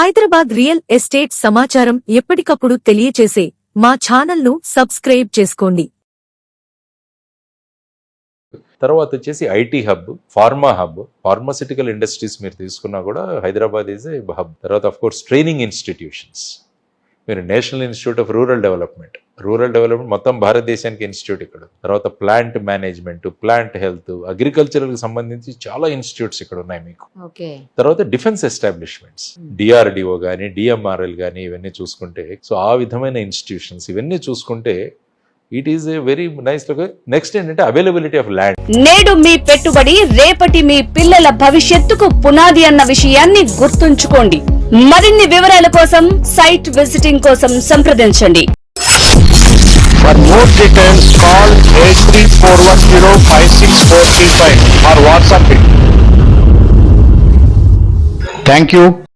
Hyderabad real estate సమాచారం ఎప్పటికప్పుడు తెలియచేసే మా ఛానల్ను సబ్స్క్రైబ్ చేసుకోండి. తర్వాత వచ్చేసి IT hub pharma hub pharmaceutical industries మీరు తీసుకున్నా కూడా హైదరాబాద్ ఈజ్ ఏ హబ్ తర్వాత ఆఫ్ కోర్స్ ట్రైనింగ్ ఇన్స్టిట్యూషన్స్ మీరు national institute of rural development. Rural development మొత్తం భారతదేశానికి ఇన్స్టిట్యూట్ ఇక్కడ. తర్వాత ప్లాంట్ మేనేజ్మెంట్ ప్లాంట్ హెల్త్ అగ్రికల్చర్కి సంబంధించి చాలా ఇన్స్టిట్యూట్స్ ఇక్కడ ఉన్నాయి మీకు. తర్వాత డిఫెన్స్ ఎస్టాబ్లిష్మెంట్స్. డిఆర్డిఓ కానీ డిఎంఆర్ఎల్ కానీ ఇవన్నీ చూసుకుంటే సో ఆ విధమైన ఇన్స్టిట్యూషన్స్ ఇవన్నీ చూసుకుంటే it is a very nice next ఏంటంటే అవైలబిలిటీ ఆఫ్ ల్యాండ్ నేడు మీ పెట్టుబడి రేపటి మీ పిల్లల భవిష్యత్తుకు పునాది అన్న విషయాన్ని గుర్తుంచుకోండి. మరిన్ని వివరాల కోసం సైట్ విజిటింగ్ కోసం సంప్రదించండి For more details, call 8341056435 or WhatsApp it. Thank you.